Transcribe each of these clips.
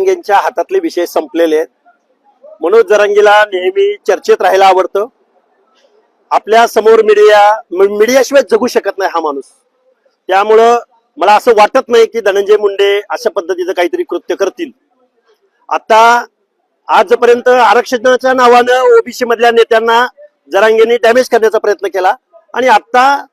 जरांगेंच्या हातातले विषय संपलेले आहेत. मनोज जरांगीला नेहमी चर्चेत राहायला आवडतं. आपल्यासमोर मीडिया मीडियाशिवाय जगू शकत नाही हा माणूस. त्यामुळं मला असं वाटत नाही की धनंजय मुंडे अशा पद्धतीचं काहीतरी कृत्य करतील. आता आजपर्यंत आरक्षणाच्या नावानं ओबीसी मधल्या नेत्यांना जरांगेंनी डॅमेज करण्याचा प्रयत्न केला. आणि आता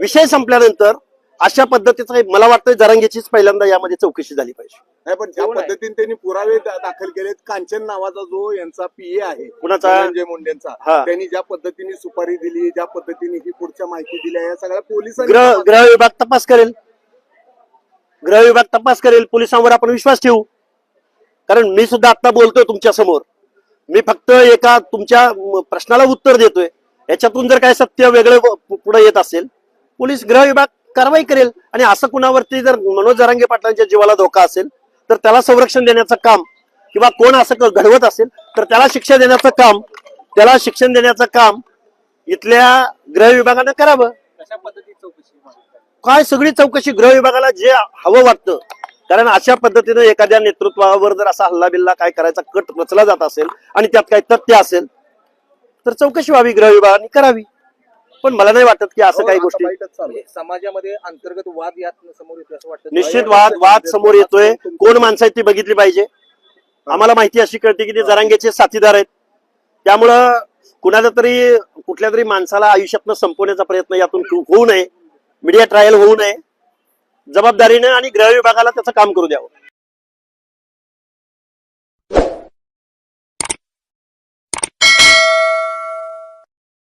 विषय संपल्यानंतर अशा पद्धतीचं मला वाटतं जरांगेचीच पहिल्यांदा यामध्ये चौकशी झाली पाहिजे नाही पण ज्या आहे. पद्धतीने त्यांनी पुरावे दाखल केलेत कांचन नावाचा जो यांचा पीए आहे कुणाचा? धनंजय मुंडेंचा हा. त्यांनी ज्या पद्धतीने सुपारी दिली ज्या पद्धतीने ही पुढच्या माहिती दिल्या या सगळ्या पोलिसांनी गृह विभाग तपास करेल गृह विभाग तपास करेल पोलिसांवर आपण विश्वास ठेवू कारण मी सुद्धा आता बोलतोय तुमच्यासमोर मी फक्त एका तुमच्या प्रश्नाला उत्तर देतोय याच्यातून जर काय सत्य वेगळं पुढे येत असेल पोलीस गृह विभाग कारवाई करेल. आणि असं कुणावरती जर मनोज जरांगे पाटलांच्या जीवाला धोका असेल तर त्याला संरक्षण देण्याचं काम किंवा कोण असं घडवत असेल तर त्याला शिक्षा देण्याचं काम त्याला शिक्षण देण्याचं काम इथल्या गृह विभागानं करावं? काय सगळी चौकशी गृह विभागाला जे हवं वाटतं. कारण अशा पद्धतीनं एखाद्या नेतृत्वावर जर असा हल्ला बिल्ला काय करायचा कट रचला जात असेल आणि त्यात काही तथ्य असेल तर चौकशी व्हावी गृह विभागाने करावी. पण मला नाही वाटत की असं हो, काही गोष्टी समाजामध्ये अंतर्गत वाद यात समोर येतो असं वाटतं. निश्चित वाद वाद समोर येतोय. कोण माणसं आहेत ती बघितली पाहिजे. आम्हाला माहिती अशी कळते की ते जरांगेचे साथीदार आहेत. त्यामुळं कुणाला तरी कुठल्या तरी माणसाला आयुष्यातनं संपवण्याचा प्रयत्न यातून होऊ नये. मीडिया ट्रायल होऊ नये. जबाबदारीनं आणि गृह विभागाला त्याचं काम करू द्यावं.